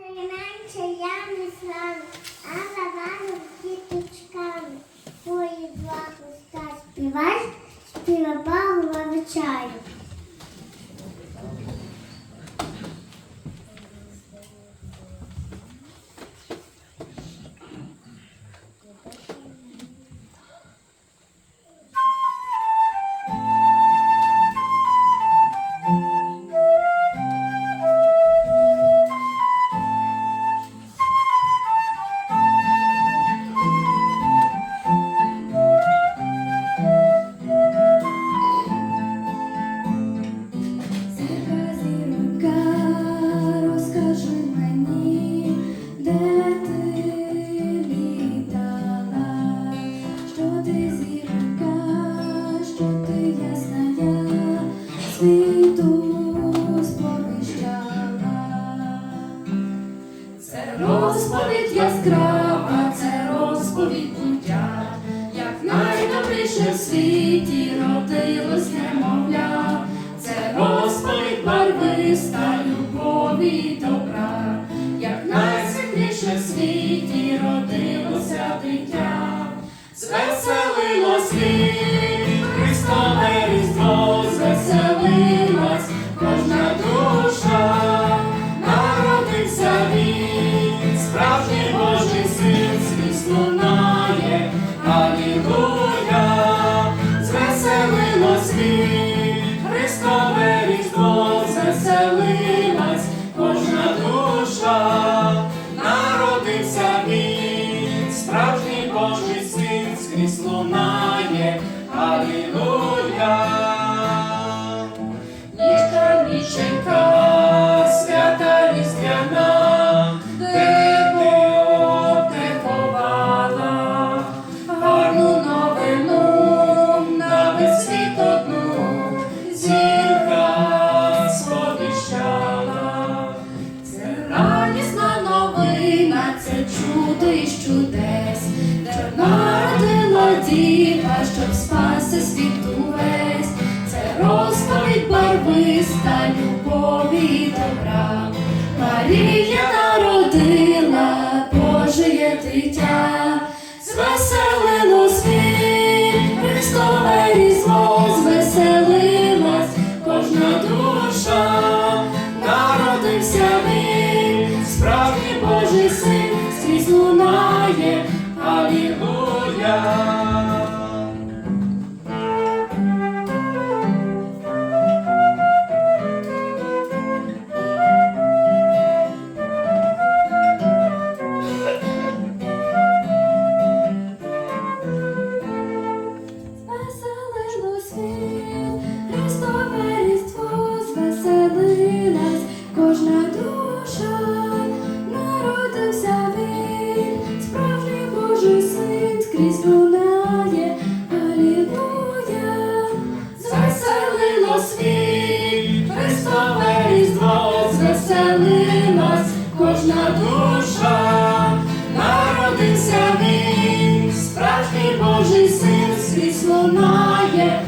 Менше я не славлю, а завалю діточками. Твої два пуста співаєш, співабагу вивчаю. Розповідь яскрава, це розповідь буття, як найдобріше в світі родилось немовля, це розповідь барвиста любові добра, як найсвітліше в світі родилося дитя, звеселило світ, Христове лунає, Алілуя, звеселило світ, Христове різдво, кожна душа, народився із чудес, де народила діва, щоб спаси світ увесь. Це розповідь барвиста, любові і добра. Марія народила Божеє дитя, звеселило світ, Христове різдво, звеселилась. Кожна душа, народився він, справжній Божий син, кожна душа, народився він, справжній Божий син, скрізь лунає, Алілуя, звеселило світ, Христове різдво, звеселилась кожна душа, народився він, справжній Божий син, скрізь лунає,